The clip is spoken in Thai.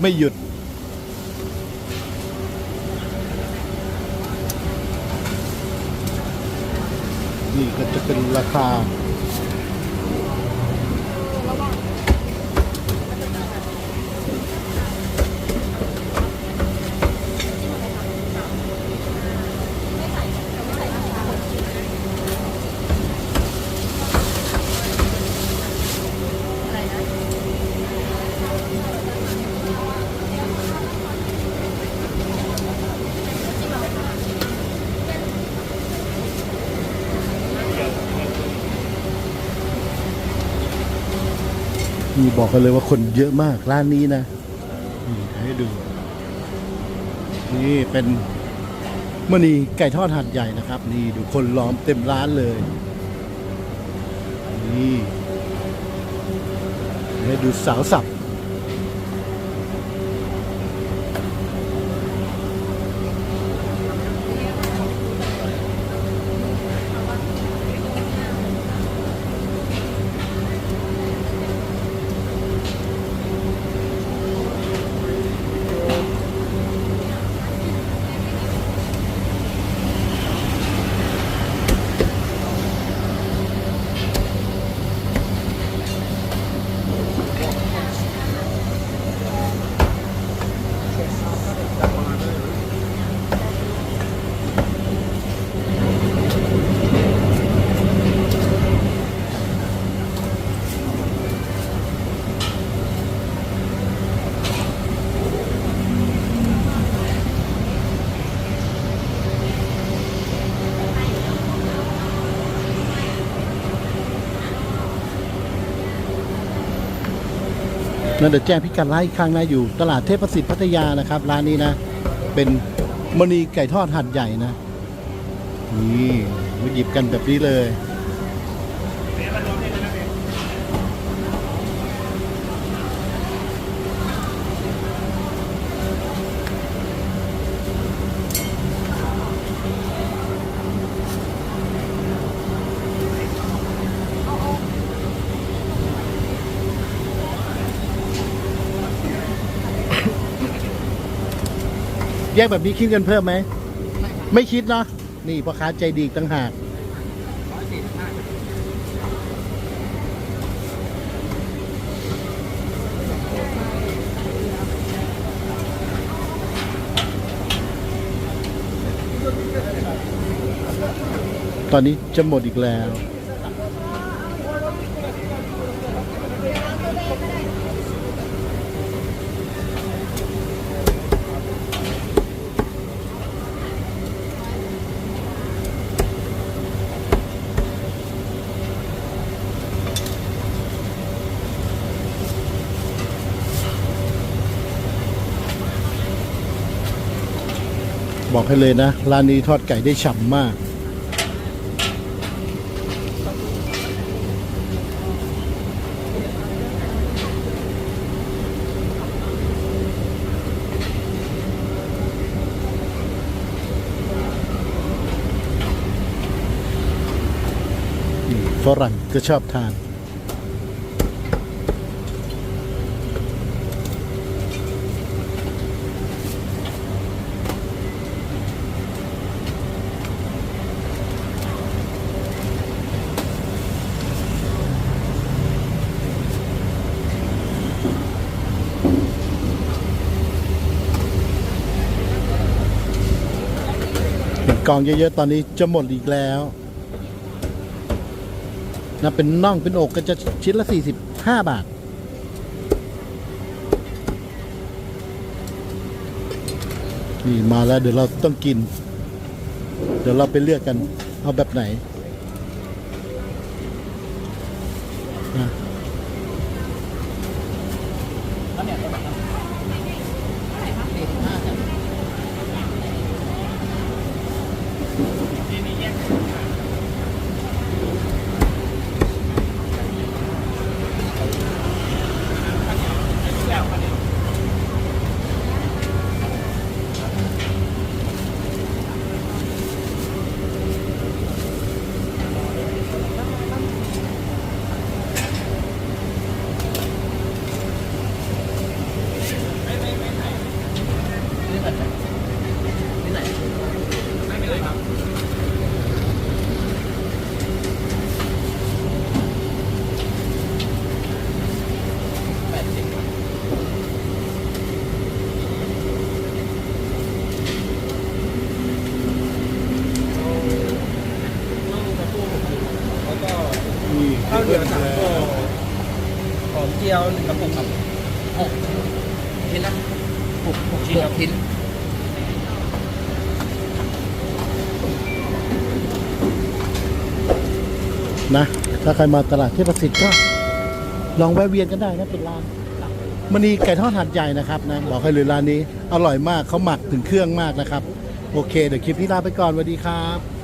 ไม่หยุด นี่ก็จะเป็นราคา นี่บอกกันเลยว่าคนเยอะมากร้านนี้นะนี่ให้ดู นี่เป็นมณีไก่ทอดหัดใหญ่นะครับ นี่ดูคนล้อมเต็มร้านเลย นี่ให้ดูสาวสับ นั่นเดี๋ยวแจ้งพิกัดร้านอีกครั้งนะอยู่ ตลาดเทพประสิทธิ์พัทยานะครับร้านนี้นะ เป็นมณีไก่ทอดหัดใหญ่นะ นี่มาหยิบกันแบบนี้เลย แยกแบบนี้คิดเงินเพิ่มไหม ไม่คิดเนาะ นี่พ่อค้าใจดีอีกต่างหาก ตอนนี้จะหมดอีกแล้ว บอกให้เลยนะ ร้านนี้ทอดไก่ได้ฉ่ำมากฝรั่งก็ชอบทาน เห็นกองเยอะๆ ตอนนี้จะหมดอีกแล้วนะเป็นน่องเป็นอกก็จะชิ้นละ 45 บาท นี่มาแล้วเดี๋ยวเราต้องกิน เดี๋ยวเราไปเลือกกัน เอาแบบไหนนะ มเจียวหนึ่งกระปุกครับหกชิ้นนะหกหกชิ้นครับชิ้นนะ ถ้าใครมาตลาดเทพประสิทธิ์ก็ ลองแวะเวียนกันได้นะเป็นร้านมณีไก่ทอดหัดใหญ่นะครับนะบอกให้เลยร้านนี้ อร่อยมากเขาหมักถึงเครื่องมากนะครับ โอเค เดี๋ยวคลิปนี้ลาไปก่อนสวัสดีครับ